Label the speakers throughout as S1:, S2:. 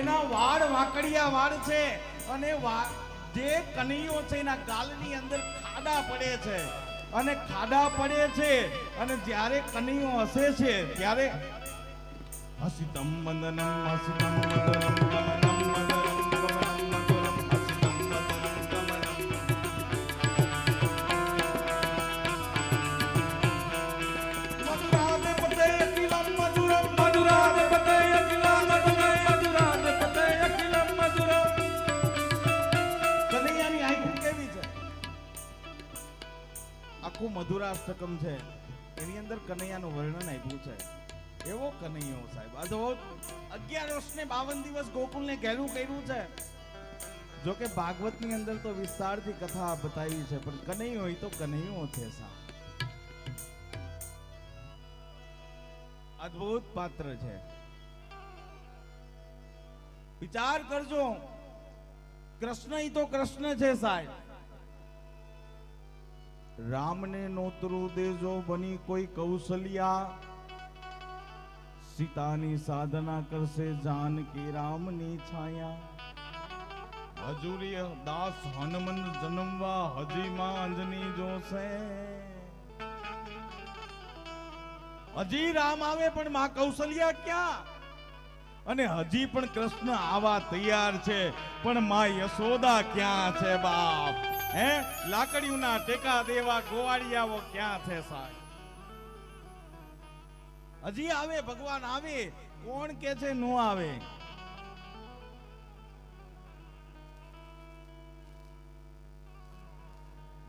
S1: એના વાળ વાકડિયા વાળ છે અને જે કનૈયો છે એના ગાલની અંદર ખાડા પડે છે. અને ખાડા પડે છે અને જ્યારે કનૈયો હસે છે, ત્યારે હસિતમ મંદનમ હસિતમ મધુરમ મધુરાષ્ટકમ છે. એની અંદર કનૈયાનું વર્ણન આપ્યું છે. એવો કનૈયો સાહેબ. આ તો અગિયાર વર્ષ ને બાવન દિવસ ગોકુલને ઘેરું કર્યું છે. જો કે ભાગવતની અંદર તો વિસ્તારથી કથા બતાવી છે, પણ કનૈયો હોય તો કનૈયો છે સાહેબ. અદ્ભુત પાત્ર છે. વિચાર કરજો. કૃષ્ણ તો કૃષ્ણ છે સાહેબ. રામને નોતરું દેજો બની કોઈ કૌશલ્યા. સીતાની સાધના કરશે જાનકી રામની છાયા. હજુરી દાસ હનુમંત જન્મવા હજી માં જોશે. હજી રામ આવે પણ માં કૌશલ્યા ક્યાં? અને હજી પણ કૃષ્ણ આવા તૈયાર છે. પણ માં યશોદા ક્યાં છે બાપ? હે? લાકડીઓના ટેકા દેવા ગોવાળિયાઓ ક્યાં છે સાહેબ? હજી આવે, ભગવાન આવે. કોણ કે છે નો આવે?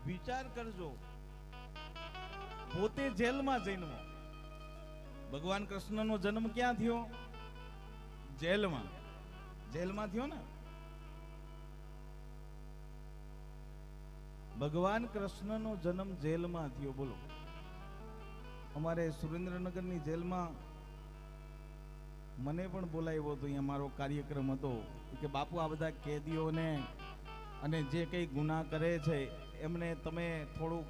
S1: વિચાર કરજો. પોતે જેલમાં જન્મો. ભગવાન કૃષ્ણનો જન્મ ક્યાં થયો? જેલમાં. જેલમાં થયો ને? ભગવાન કૃષ્ણનો જન્મ જેલમાં થયો, બોલો. અમારે સુરેન્દ્રનગરની જેલમાં મને પણ બોલાવ્યો હતો, અહીંયા મારો કાર્યક્રમ હતો, કે બાપુ આ બધા કેદીઓને અને જે કંઈ ગુના કરે છે, એમને તમે થોડુંક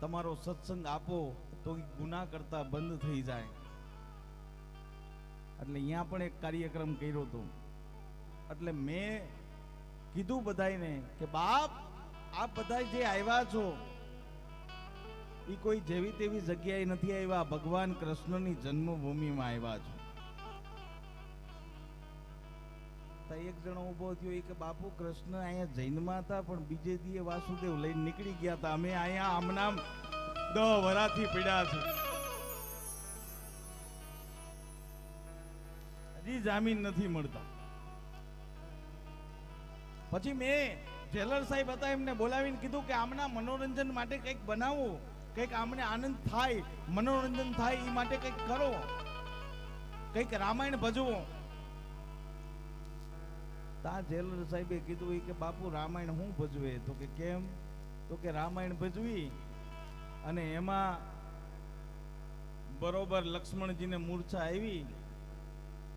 S1: તમારો સત્સંગ આપો, તો ગુના કરતા બંધ થઈ જાય. એટલે અહીંયા પણ એક કાર્યક્રમ કર્યો હતો. એટલે મેં કીધું બધાને કે, બાપ આપ બધા જે આવ્યા છો એ કોઈ જેવી તેવી જગ્યાએ નથી આવ્યા ભગવાન કૃષ્ણની જન્મભૂમિમાં આવ્યા છો. એક જણો ઊભો થયો કે, બાપુ, કૃષ્ણ અહીંયા જૈનમાં હતા, પણ બીજે દીએ વાસુદેવ લઈને નીકળી ગયા હતા. અમે અહીંયા આમનામ દહ વરાથી પીડા છે. હજી જામીન નથી મળતા. પછી મેં જેલર સાહેબ હતા, એમને બોલાવીને કીધું કે આમના મનોરંજન માટે કંઈક બનાવો, કંઈક આમને આનંદ થાય, મનોરંજન થાય એ માટે કંઈક કરો. કંઈક રામાયણ ભજવો. તા જેલર સાહેબે કીધું કે, બાપુ, રામાયણ હું ભજવે? તો કે, કેમ? તો કે, રામાયણ ભજવી અને એમાં બરોબર લક્ષ્મણજીને મૂર્છા આવી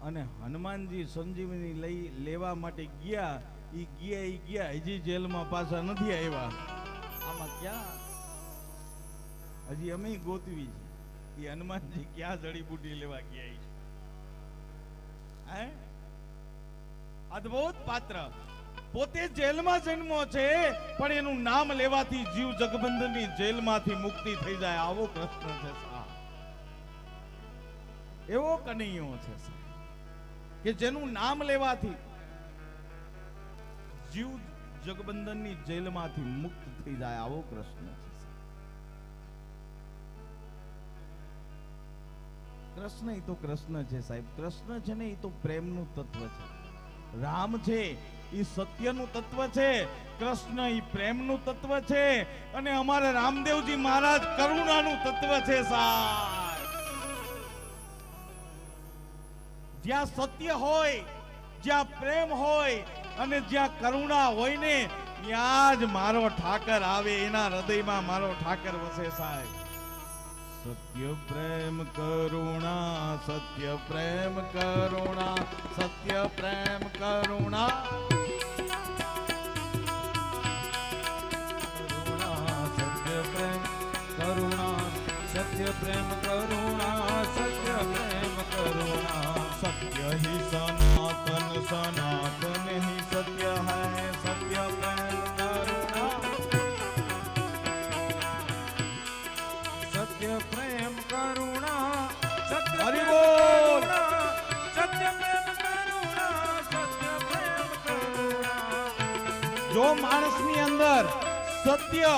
S1: અને હનુમાનજી સંજીવની લઈ લેવા માટે ગયા ઈ ગયા એ ગયા. હજી જેલમાં પાછા નથી આવ્યા. આમાં ક્યાં? હજી અમે ગોતવી છે. એ હનુમાનજી ક્યાં જડીબુટી લેવા ગયા છે હે? અદ્ભુત પાત્ર. પોતે જેલમાં જન્મો છે પણ એનું નામ લેવાથી જીવ જગબંધનની જેલમાંથી મુક્તિ થઈ જાય. આવો કૃષ્ણ છે એવો કનૈયો છે કે જેનું નામ લેવાથી જીવ જગબંધનની જેલમાંથી મુક્ત થઈ જાય આવો કૃષ્ણ કૃષ્ણ એ તો કૃષ્ણ છે સાહેબ. કૃષ્ણ છે ને એ તો પ્રેમનું તત્વ છે. રામ છે એ સત્યનું તત્વ છે. કૃષ્ણ એ પ્રેમનું તત્વ છે. અને અમારે રામદેવજી મહારાજ કરુણાનું તત્વ છે સાહેબ. જ્યાં સત્ય હોય, જ્યાં પ્રેમ હોય અને જ્યાં કરુણા હોય ને, ત્યાં જ મારો ઠાકર આવે, એના હૃદયમાં મારો ઠાકર વસે સાહેબ. સત્ય પ્રેમ કરુણા, સત્ય પ્રેમ કરુણા, સત્ય પ્રેમ કરુણા.
S2: કરુણા, સત્ય પ્રેમ કરુણા, સત્ય પ્રેમ
S1: જો માણસની અંદર સત્ય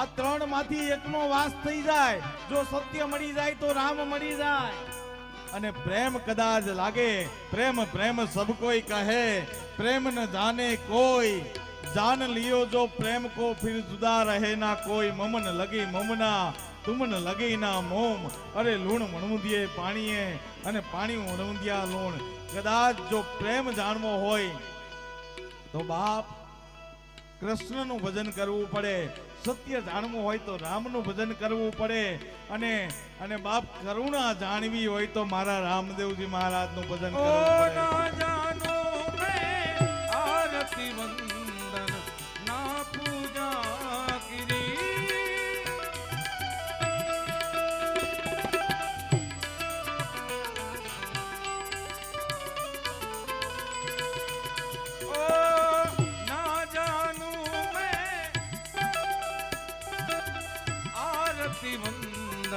S1: આ ત્રણમાંથી એકનો વાસ થઈ જાય, જો સત્ય મળી જાય તો રામ મળી જાય. અને પ્રેમ કદાચ લાગે, પ્રેમ પ્રેમ સબ કોઈ કહે, પ્રેમ ન જાને કોઈ. જાન લિયો જો પ્રેમ કો ફિર જુદા રહે ના કોઈ મમન લગી મમના તુમન લગી ના મોમ. અરે લૂણ મણમુદિયે પાણીએ અને પાણી મણમુદિયા લૂણ. કદાચ જો પ્રેમ જાણવો હોય તો બાપ, કૃષ્ણનું ભજન કરવું પડે, સત્ય જાણવું હોય તો રામનું ભજન કરવું પડે. અને અને બાપ કરુણા જાણવી હોય તો મારા રામદેવજી મહારાજનું ભજન કરવું પડે.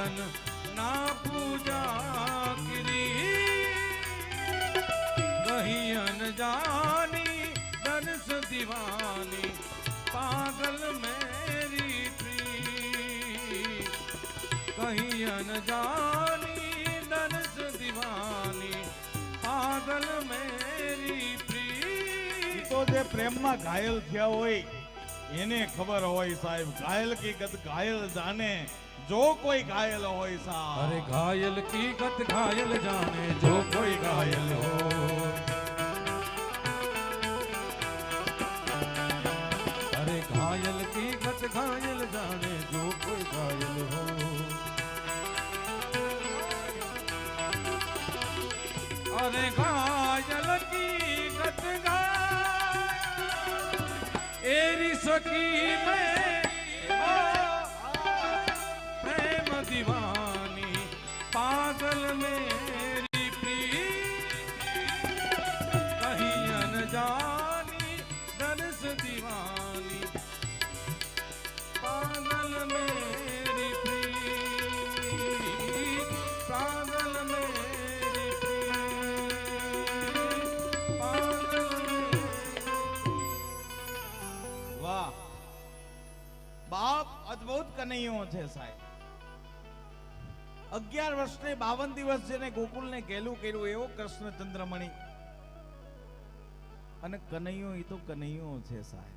S2: વંદન ના પૂજા કરી કહી અનજાની દર્શ દિવાની, પાગલ મેરી પ્રી કહી અનજાની દર્શ દિવાની, પાગલ મેરી પ્રી
S1: તો જે પ્રેમમાં ઘાયલ થયા હોય, એને ખબર હોય સાહેબ, ઘાયલ કે ગત ઘાયલ જાને. જો કોઈ ઘાયલ હોય સા
S2: અરે ઘાયલ કી ગત ઘાયલ જાણે, જો કોઈ ઘાયલ હો અરે ઘાયલ કી ગત ઘાયલ જાણે, જો કોઈ ઘાયલ હો અરે ઘાયલ કી ગત ઘાયલ, એરી સકી મેં
S1: બાપ અદ્ભુત કનૈયો છે સાહેબ. અગિયાર વર્ષને બાવન દિવસ જેને ગોકુલને ગેલું કર્યું, એવો કૃષ્ણ ચંદ્રમણી અને કનૈયો એ તો કનૈયો છે સાહેબ.